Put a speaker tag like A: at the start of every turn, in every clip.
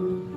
A: Thank you.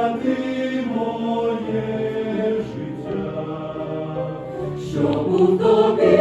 B: Освяти моє життя.
A: Щоб у тобі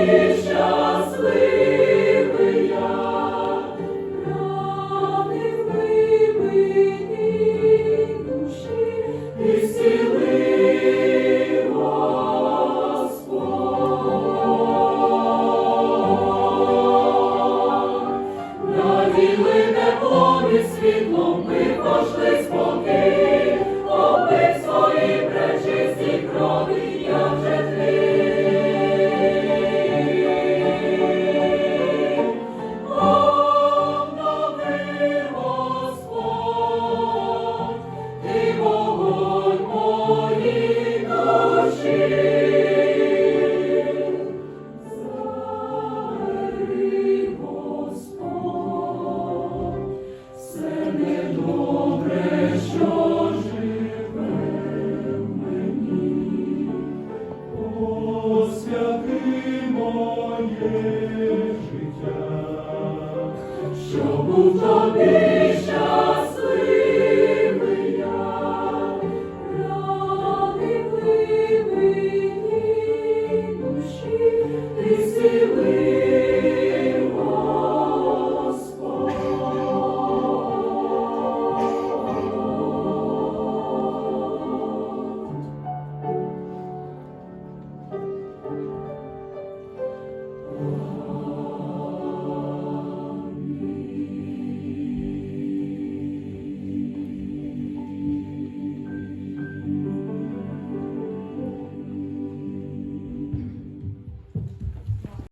B: життя,
A: щоб у тобі.